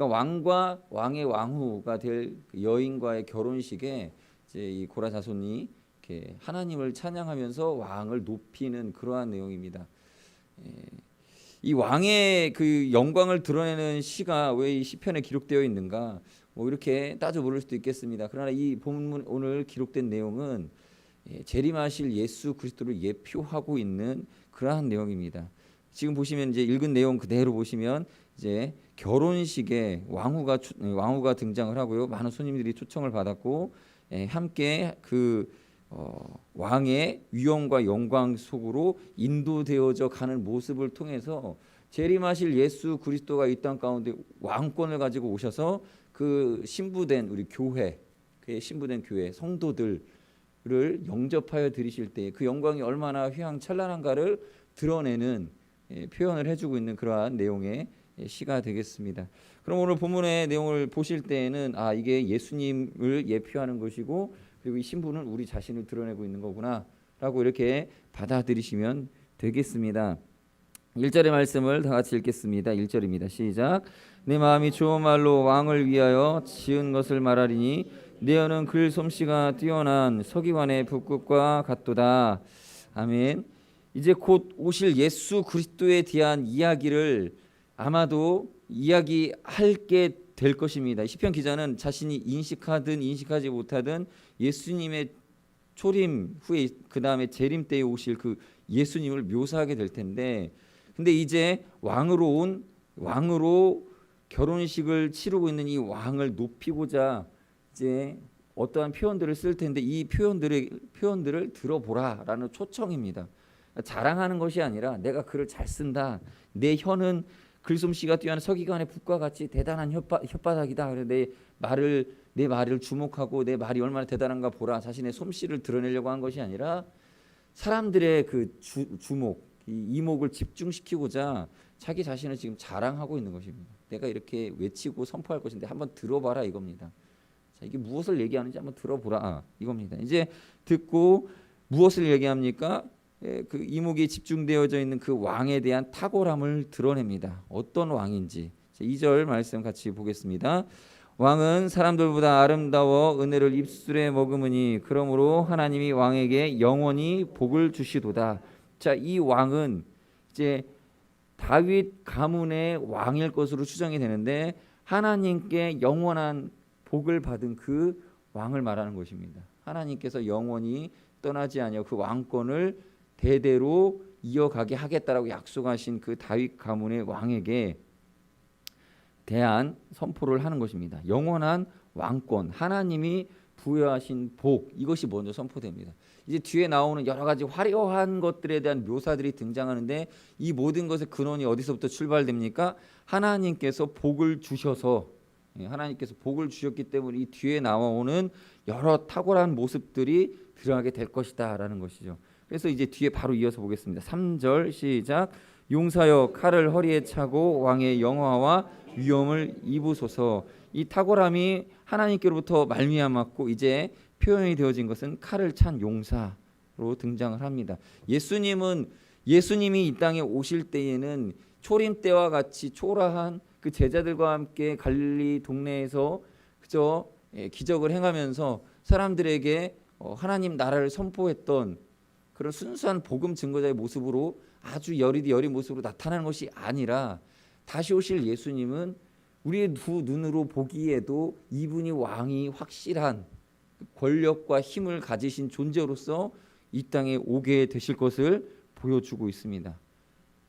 그러니까 왕과 왕의 왕후가 될그 여인과의 결혼식에 이제 이 고라 자손이 이렇게 하나님을 찬양하면서 왕을 높이는 그러한 내용입니다. 예, 이 왕의 그 영광을 드러내는 시가 왜 이 시편에 기록되어 있는가? 뭐 이렇게 따져 물을 수도 있겠습니다. 그러나 이 본문 오늘 기록된 내용은 예, 재림하실 예수 그리스도를 예표하고 있는 그러한 내용입니다. 지금 보시면 이제 읽은 내용 그대로 보시면 이제 결혼식에 왕후가 초- 왕후가 등장을 하고요. 많은 손님들이 초청을 받았고 예, 함께 그 어, 왕의 위엄과 영광 속으로 인도되어져 가는 모습을 통해서 재림하실 예수 그리스도가 이 땅 가운데 왕권을 가지고 오셔서 그 신부된 우리 교회, 그의 신부된 교회 성도들을 영접하여 드리실 때 그 영광이 얼마나 휘황찬란한가를 드러내는 예, 표현을 해주고 있는 그러한 내용의 예, 시가 되겠습니다. 그럼 오늘 본문의 내용을 보실 때에는 아 이게 예수님을 예표하는 것이고 그리고 이 신부는 우리 자신을 드러내고 있는 거구나라고 이렇게 받아들이시면 되겠습니다. 1절의 말씀을 다 같이 읽겠습니다. 1절입니다. 시작. 내 마음이 좋은 말로 왕을 위하여 지은 것을 말하리니 내 언은 글 솜씨가 뛰어난 서기관의 북극과 같도다. 아멘. 이제 곧 오실 예수 그리스도에 대한 이야기를 아마도 이야기할 게 될 것입니다. 시편 기자는 자신이 인식하든 인식하지 못하든 예수님의 초림 후에 그 다음에 재림 때에 오실 그 예수님을 묘사하게 될 텐데, 근데 이제 왕으로 온 왕으로 결혼식을 치르고 있는 이 왕을 높이고자 이제 어떠한 표현들을 쓸 텐데 이 표현들을 표현들을 들어보라라는 초청입니다. 자랑하는 것이 아니라 내가 글을 잘 쓴다. 내 혀는 글솜씨가 뛰어난 서기관의 북과 같이 대단한 혓바, 혓바닥이다. 그래 내 말을 내 말을 주목하고 내 말이 얼마나 대단한가 보라. 자신의 솜씨를 드러내려고 한 것이 아니라 사람들의 그 주, 주목, 이 이목을 집중시키고자 자기 자신을 지금 자랑하고 있는 것입니다. 내가 이렇게 외치고 선포할 것인데 한번 들어봐라 이겁니다. 자, 이게 무엇을 얘기하는지 한번 들어보라 이겁니다. 이제 듣고 무엇을 얘기합니까? 예, 그 이목이 집중되어져 있는 그 왕에 대한 탁월함을 드러냅니다. 어떤 왕인지 2절 말씀 같이 보겠습니다. 왕은 사람들보다 아름다워 은혜를 입술에 머금으니 그러므로 하나님이 왕에게 영원히 복을 주시도다. 자, 이 왕은 이제 다윗 가문의 왕일 것으로 추정이 되는데 하나님께 영원한 복을 받은 그 왕을 말하는 것입니다. 하나님께서 영원히 떠나지 아니하고 그 왕권을 대대로 이어가게 하겠다라고 약속하신 그 다윗 가문의 왕에게 대한 선포를 하는 것입니다. 영원한 왕권, 하나님이 부여하신 복 이것이 먼저 선포됩니다. 이제 뒤에 나오는 여러 가지 화려한 것들에 대한 묘사들이 등장하는데 이 모든 것의 근원이 어디서부터 출발됩니까? 하나님께서 복을 주셔서 예, 하나님께서 복을 주셨기 때문에 이 뒤에 나오는 여러 탁월한 모습들이 드러나게 될 것이다라는 것이죠. 그래서 이제 뒤에 바로 이어서 보겠습니다. 3절 시작. 용사여 칼을 허리에 차고 왕의 영화와 위엄을 입으소서. 이 탁월함이 하나님께로부터 말미암았고 이제 표현이 되어진 것은 칼을 찬 용사로 등장을 합니다. 예수님은 예수님이 이 땅에 오실 때에는 초림 때와 같이 초라한 그 제자들과 함께 갈릴리 동네에서 그저 예, 기적을 행하면서 사람들에게 어, 하나님 나라를 선포했던 그런 순수한 복음 증거자의 모습으로 아주 여리디 여린 모습으로 나타나는 것이 아니라 다시 오실 예수님은 우리의 두 눈으로 보기에도 이분이 왕이 확실한 권력과 힘을 가지신 존재로서 이 땅에 오게 되실 것을 보여주고 있습니다.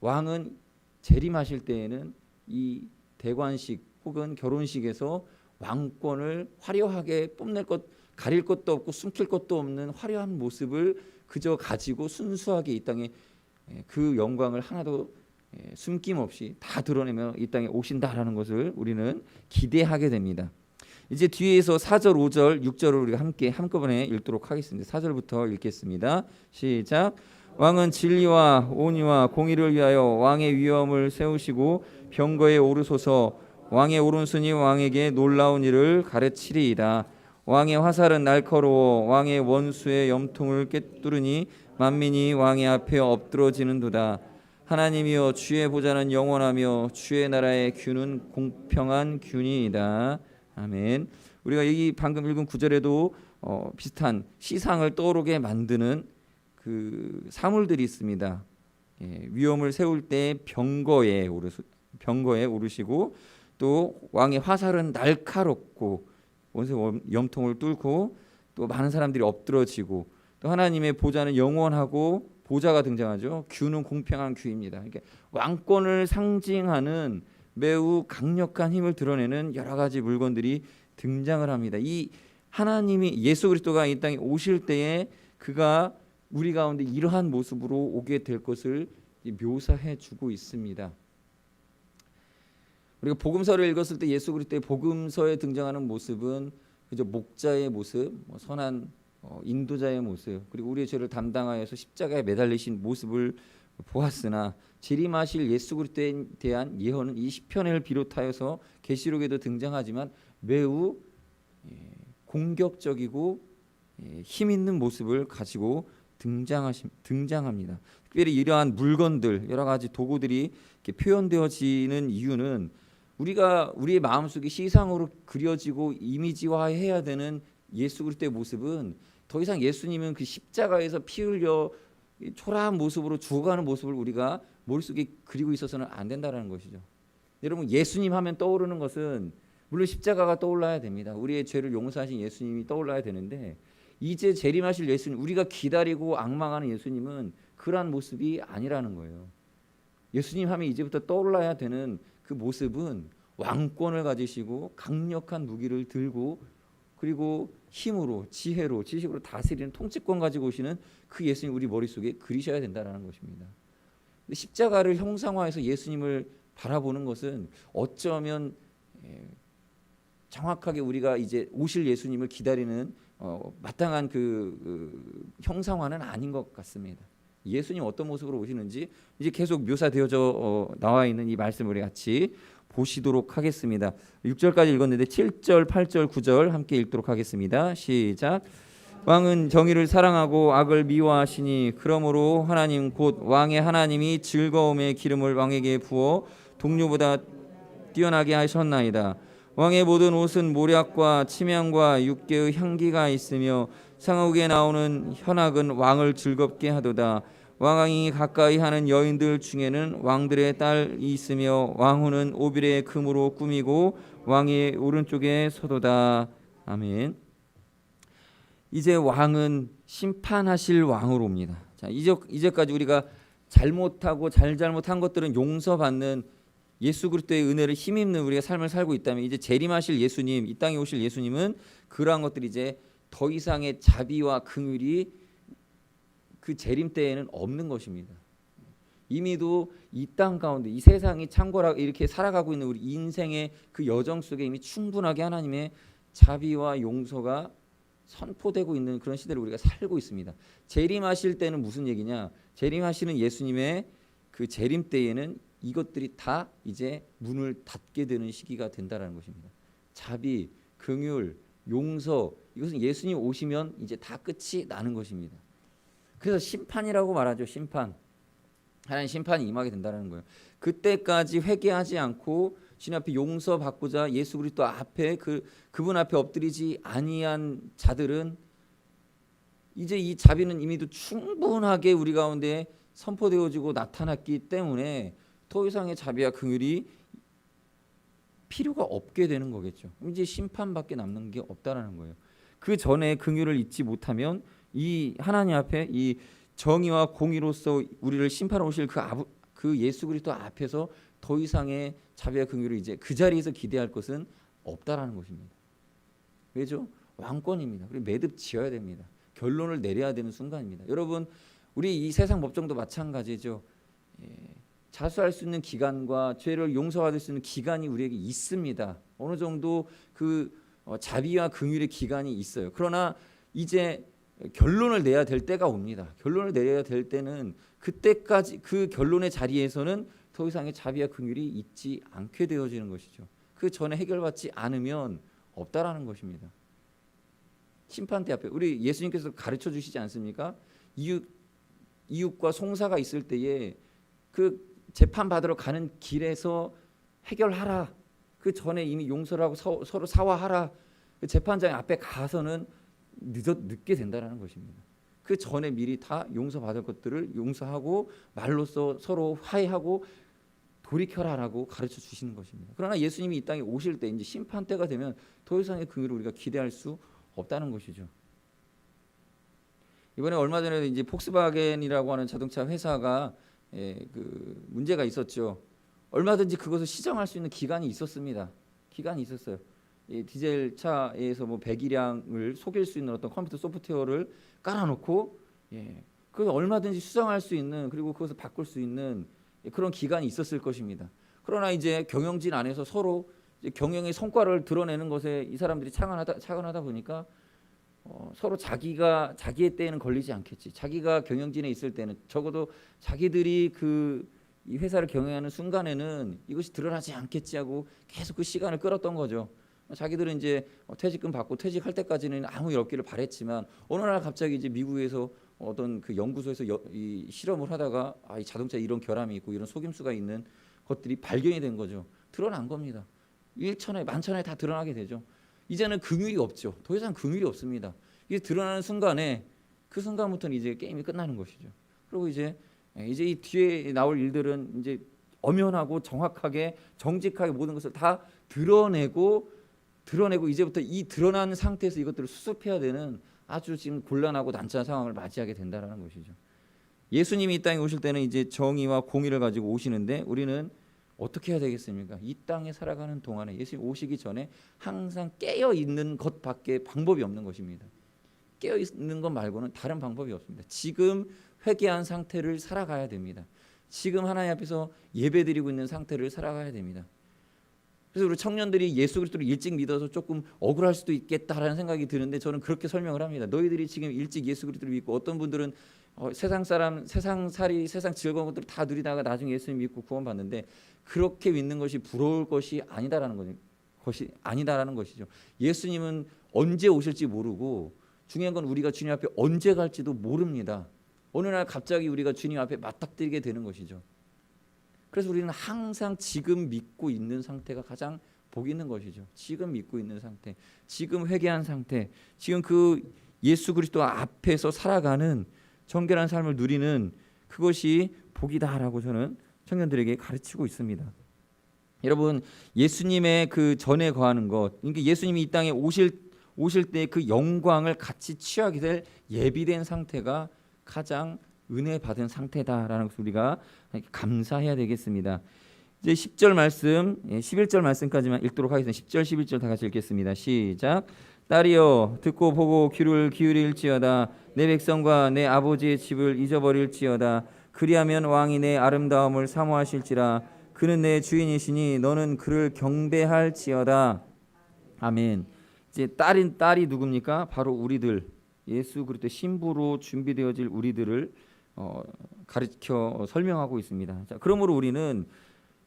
왕은 재림하실 때에는 이 대관식 혹은 결혼식에서 왕권을 화려하게 뽐낼 것 가릴 것도 없고 숨길 것도 없는 화려한 모습을 그저 가지고 순수하게 이 땅에 예, 그 영광을 하나도 예, 숨김없이 다 드러내며 이 땅에 오신다라는 것을 우리는 기대하게 됩니다. 이제 뒤에서 4절, 5절, 6절을 우리가 함께 한꺼번에 읽도록 하겠습니다. 4절부터 읽겠습니다. 시작. 왕은 진리와 온유와 공의를 위하여 왕의 위엄을 세우시고 병거에 오르소서 왕의 오른손이 왕에게 놀라운 일을 가르치리이다. 왕의 화살은 날카로워 왕의 원수의 염통을 꿰뚫으니 만민이 왕의 앞에 엎드러지는도다. 하나님이여 주의 보좌는 영원하며 주의 나라의 균은 공평한 균이이다. 아멘. 우리가 여기 방금 읽은 구절에도 어, 비슷한 시상을 떠오르게 만드는 그 사물들이 있습니다. 예, 위험을 세울 때 병거에 오르 병거에 오르시고 또 왕의 화살은 날카롭고 원수 염통을 뚫고 또 많은 사람들이 엎드러지고 또 하나님의 보좌는 영원하고 보좌가 등장하죠. 규는 공평한 규입니다. 그러니까 왕권을 상징하는 매우 강력한 힘을 드러내는 여러 가지 물건들이 등장을 합니다. 이 하나님이 예수 그리스도가 이 땅에 오실 때에 그가 우리 가운데 이러한 모습으로 오게 될 것을 묘사해 주고 있습니다. 우리가 복음서를 읽었을 때 예수 그리스도의 복음서에 등장하는 모습은 그저 목자의 모습, 뭐 선한 어, 인도자의 모습, 그리고 우리의 죄를 담당하여서 십자가에 매달리신 모습을 보았으나 재림하실 예수 그리스도에 대한 예언은 이 시편을 비롯하여서 계시록에도 등장하지만 매우 예, 공격적이고 예, 힘 있는 모습을 가지고 등장하시, 등장합니다. 특별히 이러한 물건들 여러 가지 도구들이 표현되어지는 이유는 우리가 우리의 마음속에 시상으로 그려지고 이미지화해야 되는 예수 그리스도의 모습은 더 이상 예수님은 그 십자가에서 피 흘려 초라한 모습으로 죽어가는 모습을 우리가 머릿속에 그리고 있어서는 안 된다라는 것이죠. 여러분 예수님 하면 떠오르는 것은 물론 십자가가 떠올라야 됩니다. 우리의 죄를 용서하신 예수님이 떠올라야 되는데 이제 재림하실 예수님 우리가 기다리고 악망하는 예수님은 그러한 모습이 아니라는 거예요. 예수님 하면 이제부터 떠올라야 되는 그 모습은 왕권을 가지시고 강력한 무기를 들고 그리고 힘으로 지혜로 지식으로 다스리는 통치권 가지고 오시는 그 예수님 우리 머릿속에 그리셔야 된다라는 것입니다. 십자가를 형상화해서 예수님을 바라보는 것은 어쩌면 예, 정확하게 우리가 이제 오실 예수님을 기다리는 어, 마땅한 그, 그 형상화는 아닌 것 같습니다. 예수님 어떤 모습으로 오시는지 이제 계속 묘사되어져 어, 나와 있는 이 말씀을 같이 보시도록 하겠습니다. 6절까지 읽었는데 7절, 8절, 9절 함께 읽도록 하겠습니다. 시작. 왕은 정의를 사랑하고 악을 미워하시니 그러므로 하나님 곧 왕의 하나님이 즐거움의 기름을 왕에게 부어 동료보다 뛰어나게 하셨나이다. 왕의 모든 옷은 모략과 침향과 육계의 향기가 있으며 상옥에 나오는 현악은 왕을 즐겁게 하도다. 왕이 가까이 하는 여인들 중에는 왕들의 딸이 있으며 왕후는 오빌의 금으로 꾸미고 왕의 오른쪽에 서도다. 아멘. 이제 왕은 심판하실 왕으로 옵니다. 자, 이제 이제까지 우리가 잘못하고 잘잘못한 것들은 용서받는 예수 그리스도의 은혜를 힘입는 우리가 삶을 살고 있다면 이제 재림하실 예수님, 이 땅에 오실 예수님은 그러한 것들이 이제 더 이상의 자비와 긍휼이 그 재림 때에는 없는 것입니다. 이미도 이 땅 가운데 이 세상이 창고라 이렇게 살아가고 있는 우리 인생의 그 여정 속에 이미 충분하게 하나님의 자비와 용서가 선포되고 있는 그런 시대를 우리가 살고 있습니다. 재림하실 때는 무슨 얘기냐? 재림하시는 예수님의 그 재림 때에는 이것들이 다 이제 문을 닫게 되는 시기가 된다라는 것입니다. 자비, 긍휼, 용서 이것은 예수님 오시면 이제 다 끝이 나는 것입니다. 그래서 심판이라고 말하죠. 심판. 하나님 심판이 임하게 된다는 거예요. 그때까지 회개하지 않고 주님 앞에 용서 받고자 예수 그리스도 앞에 그 그분 앞에 엎드리지 아니한 자들은 이제 이 자비는 이미도 충분하게 우리 가운데 선포되어지고 나타났기 때문에 더 이상의 자비와 긍휼이 필요가 없게 되는 거겠죠. 이제 심판밖에 남는 게 없다라는 거예요. 그 전에 긍휼을 잊지 못하면 이 하나님 앞에 이 정의와 공의로서 우리를 심판해 오실 그, 아부, 그 예수 그리스도 앞에서 더 이상의 자비와 긍휼을 이제 그 자리에서 기대할 것은 없다라는 것입니다. 왜죠? 왕권입니다. 그리고 매듭 지어야 됩니다. 결론을 내려야 되는 순간입니다. 여러분, 우리 이 세상 법정도 마찬가지죠. 예, 자수할 수 있는 기간과 죄를 용서받을 수 있는 기간이 우리에게 있습니다. 어느 정도 그 어, 자비와 긍휼의 기간이 있어요. 그러나 이제 결론을 내야 될 때가 옵니다. 결론을 내려야 될 때는 그때까지 그 결론의 자리에서는 더 이상의 자비와 긍휼이 있지 않게 되어지는 것이죠. 그 전에 해결받지 않으면 없다라는 것입니다. 심판대 앞에 우리 예수님께서 가르쳐 주시지 않습니까? 이웃 이웃과 송사가 있을 때에 그 재판 받으러 가는 길에서 해결하라. 그 전에 이미 용서를 하고 서, 서로 사과하라. 그 재판장 앞에 가서는 늦어 늦게 된다라는 것입니다. 그 전에 미리 다 용서받을 것들을 용서하고 말로써 서로 화해하고 돌이켜라라고 가르쳐 주시는 것입니다. 그러나 예수님이 이 땅에 오실 때 이제 심판 때가 되면 더 이상의 긍휼을 우리가 기대할 수 없다는 것이죠. 이번에 얼마 전에 이제 폭스바겐이라고 하는 자동차 회사가 예, 그 문제가 있었죠. 얼마든지 그것을 시정할 수 있는 기간이 있었습니다. 기간이 있었어요. 이 디젤 차에서 뭐 배기량을 속일 수 있는 어떤 컴퓨터 소프트웨어를 깔아놓고 예, 그 얼마든지 수정할 수 있는 그리고 그것을 바꿀 수 있는 그런 기간이 있었을 것입니다. 그러나 이제 경영진 안에서 서로 경영의 성과를 드러내는 것에 이 사람들이 차관하다 차관하다 보니까 어, 서로 자기가 자기의 때에는 걸리지 않겠지. 자기가 경영진에 있을 때는 적어도 자기들이 그 이 회사를 경영하는 순간에는 이것이 드러나지 않겠지 하고 계속 그 시간을 끌었던 거죠. 자기들은 이제 어, 퇴직금 받고 퇴직할 때까지는 아무 일 없기를 바랬지만 어느 날 갑자기 이제 미국에서 어떤 그 연구소에서 여, 이 실험을 하다가 아, 이 자동차에 이런 결함이 있고 이런 속임수가 있는 것들이 발견이 된 거죠. 드러난 겁니다. 일천에 만천에 다 드러나게 되죠. 이제는 긍휼이 없죠. 더 이상 긍휼이 없습니다. 이게 드러나는 순간에 그 순간부터는 이제 게임이 끝나는 것이죠. 그리고 이제 예, 이제 이 뒤에 나올 일들은 이제 엄연하고 정확하게 정직하게 모든 것을 다 드러내고 드러내고 이제부터 이 드러난 상태에서 이것들을 수습해야 되는 아주 지금 곤란하고 난처한 상황을 맞이하게 된다라는 것이죠. 예수님이 이 땅에 오실 때는 이제 정의와 공의를 가지고 오시는데 우리는 어떻게 해야 되겠습니까? 이 땅에 살아가는 동안에 예수님 오시기 전에 항상 깨어 있는 것밖에 방법이 없는 것입니다. 깨어 있는 것 말고는 다른 방법이 없습니다. 지금 회개한 상태를 살아가야 됩니다. 지금 하나님 앞에서 예배드리고 있는 상태를 살아가야 됩니다. 그래서 우리 청년들이 예수 그리스도를 일찍 믿어서 조금 억울할 수도 있겠다라는 생각이 드는데 저는 그렇게 설명을 합니다. 너희들이 지금 일찍 예수 그리스도를 믿고 어떤 분들은 어, 세상 사람, 세상 살이, 세상 즐거운 것들을 다 누리다가 나중에 예수님 믿고 구원받는데 그렇게 믿는 것이 부러울 것이 아니다라는. 것이 아니다라는 것이죠. 예수님은 언제 오실지 모르고 중요한 건 우리가 주님 앞에 언제 갈지도 모릅니다. 어느 날 갑자기 우리가 주님 앞에 맞닥뜨리게 되는 것이죠. 그래서 우리는 항상 지금 믿고 있는 상태가 가장 복 있는 것이죠. 지금 믿고 있는 상태, 지금 회개한 상태, 지금 그 예수 그리스도 앞에서 살아가는 정결한 삶을 누리는 그것이 복이다라고 저는 청년들에게 가르치고 있습니다. 여러분 예수님의 그 전에 거하는 것, 그러니까 예수님이 이 땅에 오실 오실 때 그 영광을 같이 취하게 될 예비된 상태가 가장 은혜 받은 상태다라는 것을 우리가 감사해야 되겠습니다. 이제 10절 말씀, 11절 말씀까지만 읽도록 하겠습니다. 10절, 11절 다 같이 읽겠습니다. 시작. 딸이여 듣고 보고 귀를 기울일지어다 내 백성과 내 아버지의 집을 잊어버릴지어다 그리하면 왕이 내 아름다움을 사모하실지라 그는 내 주인이시니 너는 그를 경배할지어다 아멘. 이제 딸인 딸이 누굽니까? 바로 우리들 예수 그리스도 신부로 준비되어질 우리들을 어, 가르쳐 설명하고 있습니다. 자, 그러므로 우리는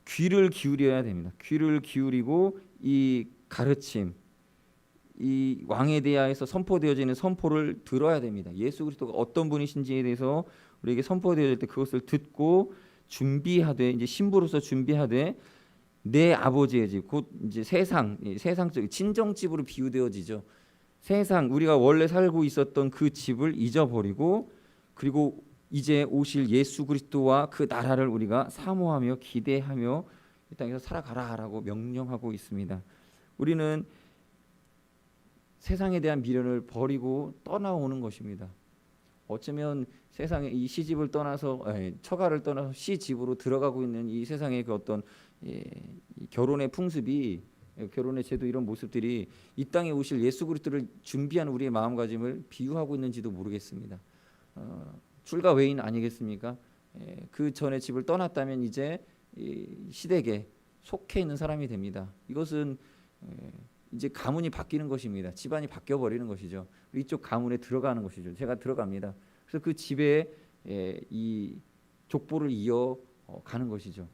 귀를 기울여야 됩니다. 귀를 기울이고 이 가르침, 이 왕에 대하여서 선포되어지는 선포를 들어야 됩니다. 예수 그리스도가 어떤 분이신지에 대해서 우리에게 선포되어질 때 그것을 듣고 준비하되 이제 신부로서 준비하되 내 아버지의 집, 곧 이제 세상, 세상적 친정 집으로 비유되어지죠. 세상 우리가 원래 살고 있었던 그 집을 잊어버리고 그리고 이제 오실 예수 그리스도와 그 나라를 우리가 사모하며 기대하며 이 땅에서 살아가라라고 명령하고 있습니다. 우리는 세상에 대한 미련을 버리고 떠나오는 것입니다. 어쩌면 세상에 이 시집을 떠나서 에, 처가를 떠나서 시집으로 들어가고 있는 이 세상의 그 어떤 예, 결혼의 풍습이 예, 결혼의 제도 이런 모습들이 이 땅에 오실 예수 그리스도를 준비한 우리의 마음가짐을 비유하고 있는지도 모르겠습니다. 어, 출가 외인 아니겠습니까? 예, 그 전에 집을 떠났다면 이제 시댁에 속해 있는 사람이 됩니다. 이것은 예, 이제 가문이 바뀌는 것입니다. 집안이 바뀌어 버리는 것이죠. 이쪽 가문에 들어가는 것이죠. 제가 들어갑니다. 그래서 그 집에 예, 이 족보를 이어 어, 가는 것이죠.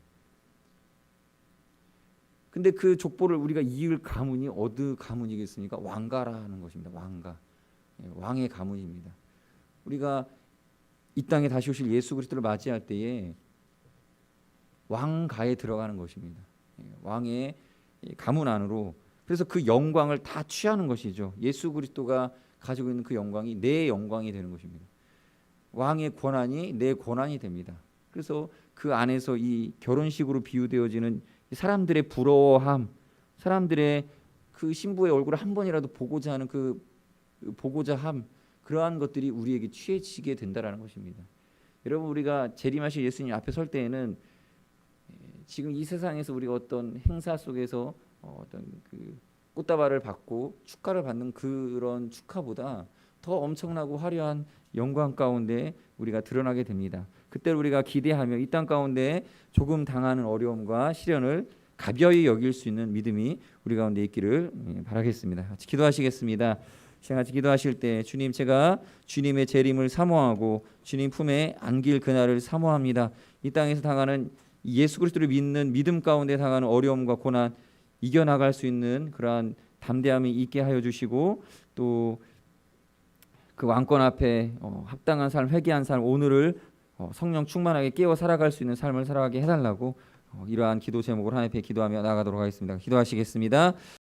근데 그 족보를 우리가 이을 가문이 어느 가문이겠습니까? 왕가라는 것입니다. 왕가. 예, 왕의 가문입니다. 우리가 이 땅에 다시 오실 예수 그리스도를 맞이할 때에 왕가에 들어가는 것입니다. 예, 왕의 이 가문 안으로 그래서 그 영광을 다 취하는 것이죠. 예수 그리스도가 가지고 있는 그 영광이 내 영광이 되는 것입니다. 왕의 권한이 내 권한이 됩니다. 그래서 그 안에서 이 결혼식으로 비유되어지는 이 사람들의 부러워함, 사람들의 그 신부의 얼굴을 한 번이라도 보고자 하는 그 보고자 함 그러한 것들이 우리에게 취해지게 된다라는 것입니다. 여러분 우리가 재림하실 예수님 앞에 설 때에는 예, 지금 이 세상에서 우리가 어떤 행사 속에서 어, 어떤 그 꽃다발을 받고 축하를 받는 그런 축하보다 더 엄청나고 화려한 영광 가운데 우리가 드러나게 됩니다. 그때 우리가 기대하며 이 땅 가운데 조금 당하는 어려움과 시련을 가벼이 여길 수 있는 믿음이 우리 가운데 있기를 예, 바라겠습니다. 같이 기도하시겠습니다. 시간 같이 기도하실 때 주님 제가 주님의 재림을 사모하고 주님 품에 안길 그날을 사모합니다. 이 땅에서 당하는 예수 그리스도를 믿는 믿음 가운데 당하는 어려움과 고난 이겨나갈 수 있는 그러한 담대함이 있게 하여 주시고 또 그 왕권 앞에 어, 합당한 삶, 회개한 삶, 오늘을 어, 성령 충만하게 깨워 살아갈 수 있는 삶을 살아가게 해달라고 어, 이러한 기도 제목을 하나님 앞에 기도하며 나가도록 하겠습니다. 기도하시겠습니다.